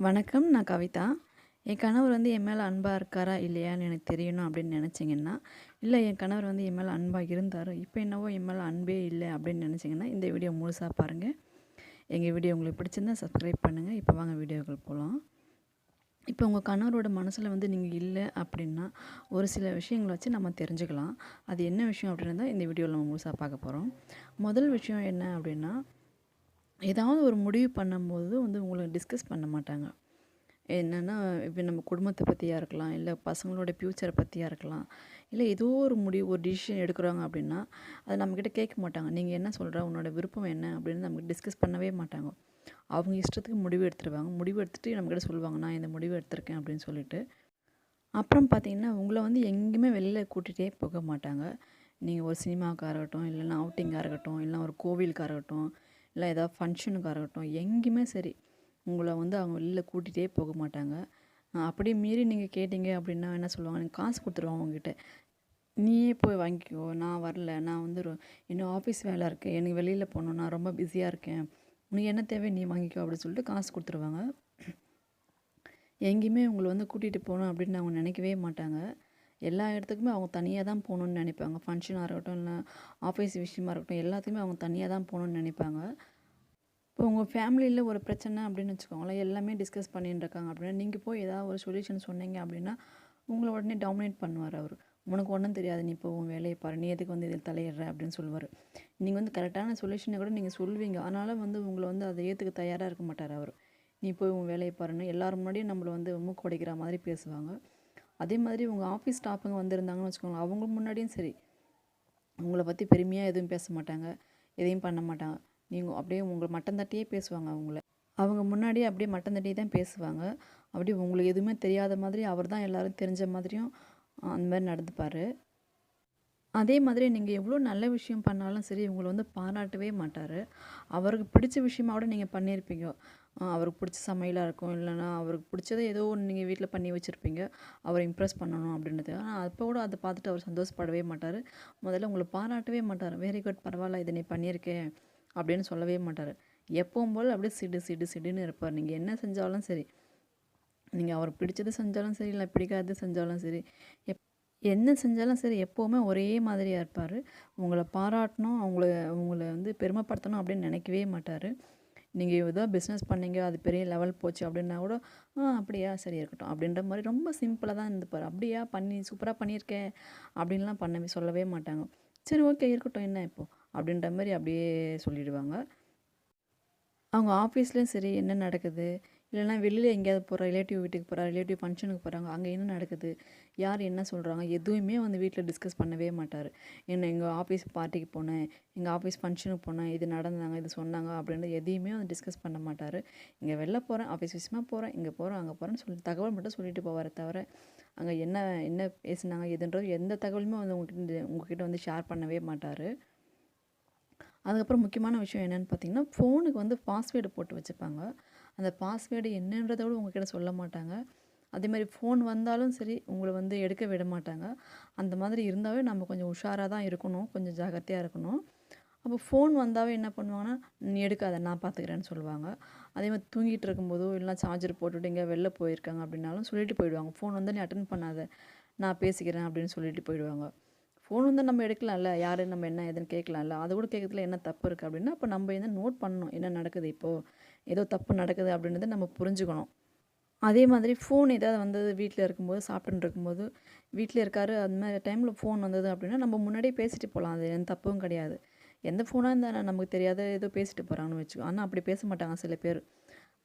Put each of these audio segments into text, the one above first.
வணக்கம். நான் கவிதா. என் கணவர் வந்து என் மேலே அன்பாக இருக்காரா? இல்லையான்னு எனக்கு தெரியணும் அப்படின்னு நினச்சிங்கன்னா இல்லை என் கணவர் வந்து என் மேலே அன்பாக இருந்தார் இப்போ என்னவோ என் மேலே அன்பே இல்லை அப்படின்னு நினச்சிங்கன்னா இந்த வீடியோ முழுசாக பாருங்கள் எங்கள் வீடியோ உங்களுக்கு பிடிச்சிருந்தா சப்ஸ்கிரைப் பண்ணுங்கள் இப்போ வாங்க வீடியோக்கள் போகலாம் இப்போ உங்கள் கணவரோட மனசில் வந்து நீங்கள் இல்லை அப்படின்னா, ஒரு சில விஷயங்களை வச்சு நம்ம தெரிஞ்சுக்கலாம். அது என்ன விஷயம் அப்படின்னு தான் இந்த வீடியோவில் நம்ம முழுசாக பார்க்க போகிறோம் முதல் விஷயம் என்ன அப்படின்னா, ஏதாவது ஒரு முடிவு பண்ணும்போது வந்து உங்களை டிஸ்கஸ் பண்ண மாட்டாங்க. என்னென்னா இப்போ நம்ம குடும்பத்தை பற்றியாக இருக்கலாம், இல்லை பசங்களோட ஃப்யூச்சரை பற்றியாக இருக்கலாம், இல்லை ஏதோ ஒரு முடிவு ஒரு டிசிஷன் எடுக்கிறாங்க அப்படின்னா, அதை நம்மக்கிட்ட கேட்க மாட்டாங்க. நீங்கள் என்ன சொல்கிற உன்னோட விருப்பம் என்ன?" அப்படின்னு நமக்கு டிஸ்கஸ் பண்ணவே மாட்டாங்க. அவங்க இஷ்டத்துக்கு முடிவு எடுத்துருவாங்க. முடிவு எடுத்துகிட்டு நம்மக்கிட்ட சொல்லுவாங்க, "நான் இந்த முடிவு எடுத்திருக்கேன்" அப்படின்னு சொல்லிட்டு. அப்புறம் பார்த்தீங்கன்னா, உங்களை வந்து எங்கேயுமே வெளியில் கூட்டிகிட்டே போக மாட்டாங்க. நீங்கள் ஒரு சினிமாவுக்காக இருக்கட்டும், இல்லைன்னா அவுட்டிங்காக இருக்கட்டும், இல்லைன்னா ஒரு கோவிலுக்காக இருக்கட்டும், இல்லை ஏதாவது ஃபங்க்ஷனுக்காக இருக்கட்டும், எங்கேயுமே சரி, உங்களை வந்து அவங்க வெளியில் கூட்டிகிட்டே போக மாட்டாங்க. அப்படியே மீறி நீங்கள் கேட்டீங்க அப்படின்னா என்ன சொல்லுவாங்க, "எனக்கு காசு கொடுத்துருவாங்க அவங்ககிட்ட நீயே போய் வாங்கிக்கோ. நான் வரல. நான் வந்து ரொ இன்னும் ஆஃபீஸ் வேலை இருக்கேன் எனக்கு வெளியில் போகணும் நான் ரொம்ப பிஸியாக இருக்கேன். உனக்கு என்ன தேவை நீ வாங்கிக்கோ" அப்படின்னு சொல்லிட்டு காசு கொடுத்துருவாங்க எங்கேயுமே உங்களை வந்து கூட்டிகிட்டு போகணும் அப்படின்னு அவங்க நினைக்கவே மாட்டாங்க. எல்லா இடத்துக்குமே அவங்க தனியாக தான் போகணுன்னு நினைப்பாங்க ஃபங்க்ஷனாக இருக்கட்டும், இல்லை ஆஃபீஸ் விஷயமா இருக்கட்டும், எல்லாத்துக்குமே அவங்க தனியாக தான் போகணுன்னு நினைப்பாங்க இப்போ உங்கள் ஃபேமிலியில் ஒரு பிரச்சனை அப்படின்னு வச்சுக்கோங்களேன், எல்லாமே டிஸ்கஸ் பண்ணிட்டு இருக்காங்க அப்படின்னா, நீங்கள் போய் ஏதாவது ஒரு சொல்யூஷன் சொன்னீங்க அப்படின்னா, உங்களை உடனே டாமினேட் பண்ணுவார் அவர் "உனக்கு ஒன்றும் தெரியாது. நீ இப்போ உன் வேலையை பாரு. நீ எதுக்கு வந்து இதில் தலையிடுற?" அப்படின்னு சொல்லுவார் நீங்கள் வந்து கரெக்டான சொல்யூஷனை கூட நீங்கள் சொல்லுவீங்க. அதனால் வந்து உங்களை வந்து அதை ஏற்றுக்கு தயாராக இருக்க மாட்டார் அவர் "நீ போய் உன் வேலையை பாருன்னு" எல்லார் முன்னாடியும் நம்மளை வந்து மூக்கு உடைக்கிற மாதிரி பேசுவாங்க. அதே மாதிரி உங்கள் ஆஃபீஸ் ஸ்டாஃபுங்க வந்திருந்தாங்கன்னு வச்சுக்கோங்களேன், அவங்க முன்னாடியும் சரி, உங்களை பற்றி பெருமையாக எதுவும் பேச மாட்டாங்க. எதையும் பண்ண மாட்டாங்க. நீங்கள் அப்படியே உங்களை மட்டம் தட்டியே பேசுவாங்க அவங்கள. அவங்க முன்னாடியே அப்படியே மட்டம் தட்டி தான் பேசுவாங்க. அப்படியே உங்களுக்கு எதுவுமே தெரியாத மாதிரி, அவர் தான் எல்லோரும் தெரிஞ்ச மாதிரியும் அந்த மாதிரி நடந்துப்பார் அதே மாதிரி நீங்கள் எவ்வளோ நல்ல விஷயம் பண்ணாலும் சரி, உங்களை வந்து பாராட்டவே மாட்டார் அவருக்கு பிடிச்ச விஷயமா கூட நீங்கள் பண்ணியிருப்பீங்க. அவருக்கு பிடிச்ச சமையலாக இருக்கும், இல்லைனா அவருக்கு பிடிச்சத ஏதோ ஒன்று நீங்கள் வீட்டில் பண்ணி வச்சுருப்பீங்க. அவரை இம்ப்ரெஸ் பண்ணணும் அப்படின்றது. ஆனால் அப்போ கூட அதை பார்த்துட்டு அவர் சந்தோஷப்படவே மாட்டார். முதல்ல உங்களை பாராட்டவே மாட்டார். "வெரி குட் பரவாயில்ல இதை நீ பண்ணியிருக்கேன் அப்படின்னு சொல்லவே மாட்டார். எப்பவும் போல் அப்படியே சிடு சிடு சிடுன்னு இருப்பார். நீங்கள் என்ன செஞ்சாலும் சரி. நீங்கள் அவர் பிடிச்சது செஞ்சாலும் சரி, இல்லை பிடிக்காதது செஞ்சாலும் சரி, எப் என்ன செஞ்சாலும் சரி, எப்போவுமே ஒரே மாதிரியாக இருப்பார். உங்களை பாராட்டணும், அவங்கள உங்களை வந்து பெருமைப்படுத்தணும் அப்படின்னு நினைக்கவே மாட்டார். நீங்கள் ஏதோ பிஸ்னஸ் பண்ணீங்க, அது பெரிய லெவல் போச்சு அப்படின்னா கூட, "ஆ அப்படியா? சரி இருக்கட்டும்" அப்படின்ற மாதிரி ரொம்ப சிம்பிளாக தான் இருந்துப்பார் "அப்படியா? பண்ணி சூப்பராக பண்ணியிருக்கேன் அப்படின்லாம் பண்ணவே சொல்லவே மாட்டாங்க. "சரி ஓகே இருக்கட்டும் என்ன இப்போது அப்படின்ற மாதிரி அப்படியே சொல்லிடுவாங்க. அவங்க ஆஃபீஸ்லேயும் சரி, என்ன நடக்குது? இல்லைனா வெளியில் எங்கேயாவது போகிறா ரிலேட்டிவ் வீட்டுக்கு போகிறா ரிலேட்டிவ் ஃபங்க்ஷனுக்கு போகிறாங்க அங்கே என்ன நடக்குது? யார் என்ன சொல்கிறாங்க எதுவுமே வந்து வீட்டில் டிஸ்கஸ் பண்ணவே மாட்டார் என்ன எங்கள் ஆஃபீஸ் பார்ட்டிக்கு போனேன், எங்கள் ஆஃபீஸ் ஃபங்க்ஷனுக்கு போனேன், இது நடந்தாங்க, இது சொன்னாங்க அப்படின்னு எதையுமே வந்து டிஸ்கஸ் பண்ண மாட்டார் இங்கே வெளில போகிறேன் ஆஃபீஸ் விஷயமா போகிறேன் இங்கே போகிறேன் அங்கே போகிறேன்னு சொல்லி தகவல் மட்டும் சொல்லிட்டு போவாரே தவிர, அங்கே என்ன என்ன பேசுனாங்க எதுன்றது எந்த தகவலுமே வந்து உங்ககிட்ட உங்ககிட்ட வந்து ஷேர் பண்ணவே மாட்டார் அதுக்கப்புறம் முக்கியமான விஷயம் என்னென்னு பார்த்தீங்கன்னா, ஃபோனுக்கு வந்து பாஸ்வேர்டு போட்டு வச்சுப்பாங்க. அந்த பாஸ்வேர்டு என்னன்றத விட உங்ககிட்ட சொல்ல மாட்டாங்க. அதேமாரி ஃபோன் வந்தாலும் சரி, உங்களை வந்து எடுக்க விட மாட்டாங்க. அந்த மாதிரி இருந்தாவே நம்ம கொஞ்சம் உஷாராக தான் இருக்கணும். கொஞ்சம் ஜாகிரதையாக இருக்கணும். அப்போ ஃபோன் வந்தாவே என்ன பண்ணுவாங்கன்னா, "நீ எடுக்காத நான் பார்த்துக்கிறேன்னு" சொல்லுவாங்க. அதே மாதிரி தூங்கிட்டு இருக்கும்போதோ, இல்லைனா சார்ஜர் போட்டுட்டு எங்கேயா வெளில போயிருக்காங்க அப்படின்னாலும் சொல்லிட்டு போயிடுவாங்க. "ஃபோன் வந்து நீ அட்டன் பண்ணாத. நான் பேசிக்கிறேன்" அப்படின்னு சொல்லிட்டு போயிடுவாங்க. ஃபோன் வந்து நம்ம எடுக்கலாம்ல. யார் நம்ம என்ன ஏதுன்னு கேட்கலாம்ல. அது கூட கேட்கறதுல என்ன தப்பு இருக்குது அப்படின்னா, அப்போ நம்ம என்ன நோட் பண்ணணும். என்ன நடக்குது இப்போது ஏதோ தப்பு நடக்குது அப்படின்றத நம்ம புரிஞ்சுக்கணும். அதே மாதிரி ஃபோன் ஏதாவது வந்தது வீட்டில் இருக்கும்போது, சாப்பிட்டுன்னு இருக்கும்போது, வீட்டில் இருக்காரு அந்த மாதிரி டைமில் ஃபோன் வந்தது அப்படின்னா, நம்ம முன்னாடியே பேசிட்டு போகலாம் அது எந்த தப்பும் கிடையாது. எந்த ஃபோனாக இருந்தால் நமக்கு தெரியாத ஏதோ பேசிட்டு போகிறாங்கன்னு வச்சுக்கோ. ஆனால் அப்படி பேச மாட்டாங்க சில பேர்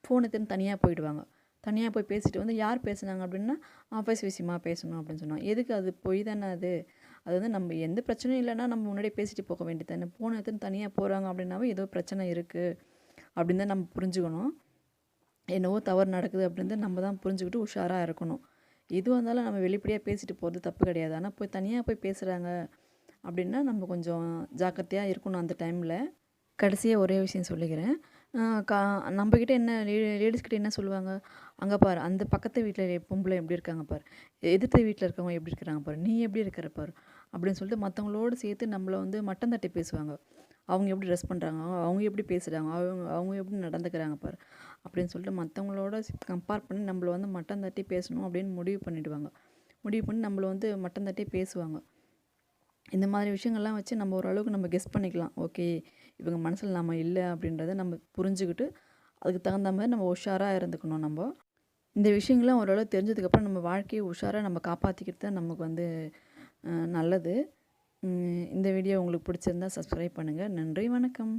ஃபோனை எடுத்துன்னு தனியாக போயிடுவாங்க. தனியாக போய் பேசிட்டு வந்து யார் பேசுனாங்க அப்படின்னா, ஆஃபீஸ் விஷயமா பேசணும் அப்படின்னு சொன்னாங்க. எதுக்கு அது பொய் தானே அது. அது வந்து நம்ம எந்த பிரச்சனையும் இல்லைன்னா நம்ம முன்னாடியே பேசிட்டு போக வேண்டியது தானே. போன எடுத்துன்னு தனியாக போகிறாங்க அப்படின்னாவே ஏதோ பிரச்சனை இருக்குது அப்படின்னு தான் நம்ம புரிஞ்சுக்கணும். என்னவோ தவறு நடக்குது அப்படின்றத நம்ம தான் புரிஞ்சுக்கிட்டு உஷாராக இருக்கணும். எதுவா இருந்தாலும் நம்ம வெளிப்படையாக பேசிட்டு போகிறது தப்பு கிடையாது. ஆனால் போய் தனியாக போய் பேசுகிறாங்க அப்படின்னா, நம்ம கொஞ்சம் ஜாக்கிரதையாக இருக்கணும் அந்த டைமில் கடைசியாக ஒரே விஷயம் சொல்லிக்கிறேன். கா நம்மக்கிட்ட என்ன லே லேடிஸ்கிட்ட என்ன சொல்லுவாங்க? அங்கே பாரு, அந்த பக்கத்து வீட்டில் பொம்பளை எப்படி இருக்காங்க பாரு. எதிர்த்த வீட்டில் இருக்கவங்க எப்படி இருக்கிறாங்க பாரு. நீ எப்படி இருக்கிற பாரு" அப்படின்னு சொல்லிட்டு மற்றவங்களோடு சேர்த்து நம்மளை வந்து மட்டம் தட்டி பேசுவாங்க. அவங்க எப்படி ட்ரெஸ் பண்ணுறாங்க அவங்க எப்படி பேசுகிறாங்க அவங்க அவங்க எப்படி நடந்துக்கிறாங்க பாரு. அப்படின்னு சொல்லிட்டு மற்றவங்களோட கம்பேர் பண்ணி நம்மளை வந்து மட்டம் தட்டி பேசணும் அப்படின்னு முடிவு பண்ணிவிடுவாங்க முடிவு பண்ணி நம்மள வந்து மட்டம் தட்டி பேசுவாங்க இந்த மாதிரி விஷயங்கள்லாம் வச்சு நம்ம ஓரளவுக்கு நம்ம கெஸ் பண்ணிக்கலாம் ஓகே இவங்க மனசில் நம்ம இல்லை அப்படின்றத நம்ம புரிஞ்சுக்கிட்டு அதுக்கு தகுந்த மாதிரி நம்ம உஷாராக இருந்துக்கணும் நம்ம இந்த விஷயங்கள்லாம் ஓரளவு தெரிஞ்சதுக்கப்புறம் நம்ம வாழ்க்கையை உஷாராக நம்ம காப்பாற்றிக்கிட்டு தான் நமக்கு வந்து நல்லது. இந்த வீடியோ உங்களுக்கு பிடிச்சிருந்தா சப்ஸ்கிரைப் பண்ணுங்கள் நன்றி வணக்கம்.